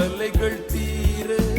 கவலைகள் தீர.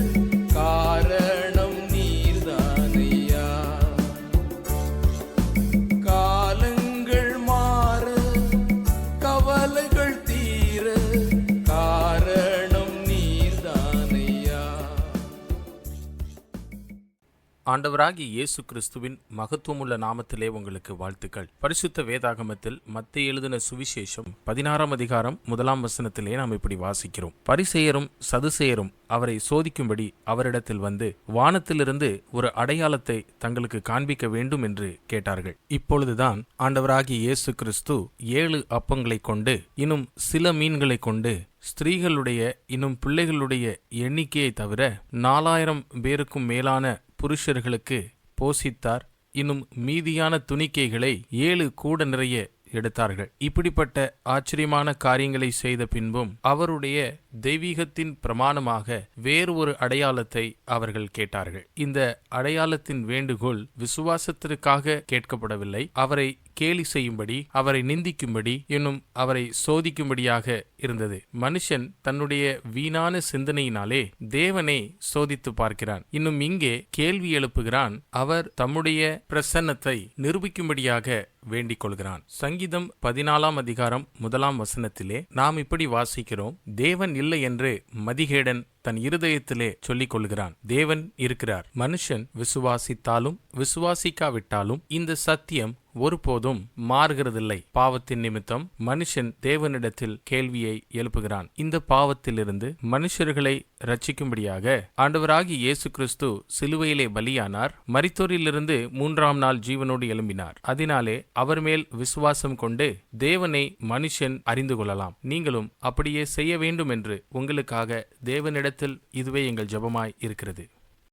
ஆண்டவராகிய இயேசு கிறிஸ்துவின் மகத்துவமுள்ள நாமத்திலே உங்களுக்கு வாழ்த்துக்கள். பரிசுத்த வேதாகமத்தில் மத்திய எழுதின சுவிசேஷம் பதினாறாம் அதிகாரம் முதலாம் வசனத்திலே நாம் இப்படி வாசிக்கிறோம். பரிசெயரும் சதுசெயரும் அவரை சோதிக்கும்படி அவரிடத்தில் வந்து வானத்திலிருந்து ஒரு அடையாளத்தை தங்களுக்கு காண்பிக்க வேண்டும் என்று கேட்டார்கள். இப்பொழுதுதான் ஆண்டவராகிய இயேசு கிறிஸ்து ஏழு அப்பங்களை கொண்டு இன்னும் சில மீன்களை கொண்டு ஸ்திரீகளுடைய இன்னும் பிள்ளைகளுடைய எண்ணிக்கையை தவிர நாலாயிரம் பேருக்கும் மேலான புருஷர்களுக்கு போஷித்தார். இன்னும் மீதியான துணிக்கைகளை ஏழு கூட நிறைய எடுத்தார்கள். இப்படிப்பட்ட ஆச்சரியமான காரியங்களை செய்த பின்பும் அவருடைய தெய்வீகத்தின் பிரமாணமாக வேறு ஒரு அடையாளத்தை அவர்கள் கேட்டார்கள். இந்த அடையாளத்தின் வேண்டுகோள் விசுவாசத்திற்காக கேட்கப்படவில்லை. அவரை கேலி செய்யும்படி அவரை நிந்திக்கும்படி இன்னும் அவரை சோதிக்கும்படியாக இருந்தது. மனுஷன் தன்னுடைய வீணான சிந்தனையினாலே தேவனை சோதித்து பார்க்கிறான். இன்னும் இங்கே கேள்வி எழுப்புகிறான். அவர் தம்முடைய பிரசன்னத்தை நிரூபிக்கும்படியாக வேண்டிக் கொள்கிறான். சங்கீதம் பதினாலாம் அதிகாரம் முதலாம் வசனத்திலே நாம் இப்படி வாசிக்கிறோம் தேவன் இல்லை என்று மதிகேடன் தன் இருதயத்திலே சொல்லிக் கொள்கிறான் தேவன் இருக்கிறார். மனுஷன் விசுவாசித்தாலும் விசுவாசிக்காவிட்டாலும் இந்த சத்தியம் ஒருபோதும் மாறுகிறதில்லை. பாவத்தின் நிமித்தம் மனுஷன் தேவனிடத்தில் கேள்வியை எழுப்புகிறான். இந்த பாவத்திலிருந்து மனுஷர்களை ரட்சிக்கும்படியாக ஆண்டவராகி இயேசு கிறிஸ்து சிலுவையிலே பலியானார் மரித்தோரிலிருந்து மூன்றாம் நாள் ஜீவனோடு எழும்பினார். அதனாலே அவர் மேல் விசுவாசம் கொண்டு தேவனை மனுஷன் அறிந்து கொள்ளலாம். நீங்களும் அப்படியே செய்ய வேண்டும் என்று உங்களுக்காக தேவனிடத்தில் இதுவே எங்கள் ஜெபமாய் இருக்கிறது.